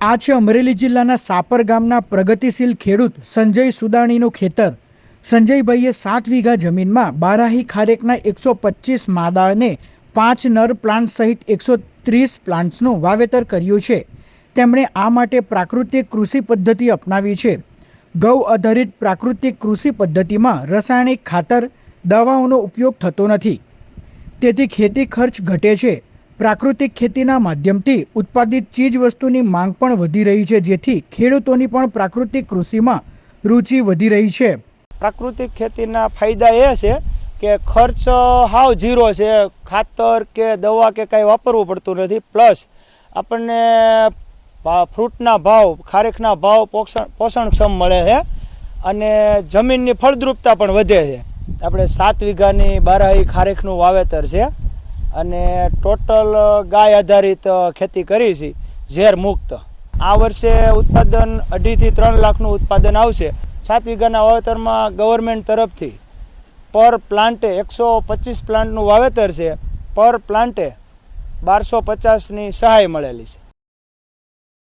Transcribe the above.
આ છે અમરેલી જિલ્લાના સાપર ગામના પ્રગતિશીલ ખેડૂત સંજય સુદાણીનું ખેતર. સંજયભાઈએ સાત વીઘા જમીનમાં બારાહી ખારેકના એકસો પચીસ માદા અને પાંચ નર પ્લાન્ટ સહિત એકસો ત્રીસ પ્લાન્ટ્સનું વાવેતર કર્યું છે. તેમણે આ માટે પ્રાકૃતિક કૃષિ પદ્ધતિ અપનાવી છે. ગૌ આધારિત પ્રાકૃતિક કૃષિ પદ્ધતિમાં રાસાયણિક ખાતર, દવાઓનો ઉપયોગ થતો નથી. તેથી ખેતી ખર્ચ ઘટે છે. પ્રાકૃતિક ખેતીના માધ્યમથી ઉત્પાદિત ચીજ વસ્તુની માંગ પણ વધી રહી છે, જેથી ખેડૂતોની પણ પ્રાકૃતિક કૃષિમાં રુચિ વધી રહી છે. પ્રાકૃતિક ખેતીના ફાયદા એ છે કે ખર્ચ હાવ ઝીરો છે, ખાતર કે દવા કે કાંઈ વાપરવું પડતું નથી. પ્લસ આપણને ફ્રૂટના ભાવ ખારેકના ભાવ પોષણ, પોષણક્ષમ મળે છે અને જમીનની ફળદ્રુપતા પણ વધે છે. આપણે સાત વીઘાની બારાહી ખારેકનું વાવેતર છે. અને ટોટલ ગાય આધારિત ખેતી કરી છે, ઝેર મુક્ત. આ વર્ષે ઉત્પાદન અઢીથી ત્રણ લાખનું ઉત્પાદન આવશે. સાત વીઘાના વાવેતરમાં ગવર્મેન્ટ તરફથી પર પ્લાન્ટે એકસો પચીસ પ્લાન્ટનું વાવેતર છે. પર પ્લાન્ટે બારસો પચાસની સહાય મળેલી છે.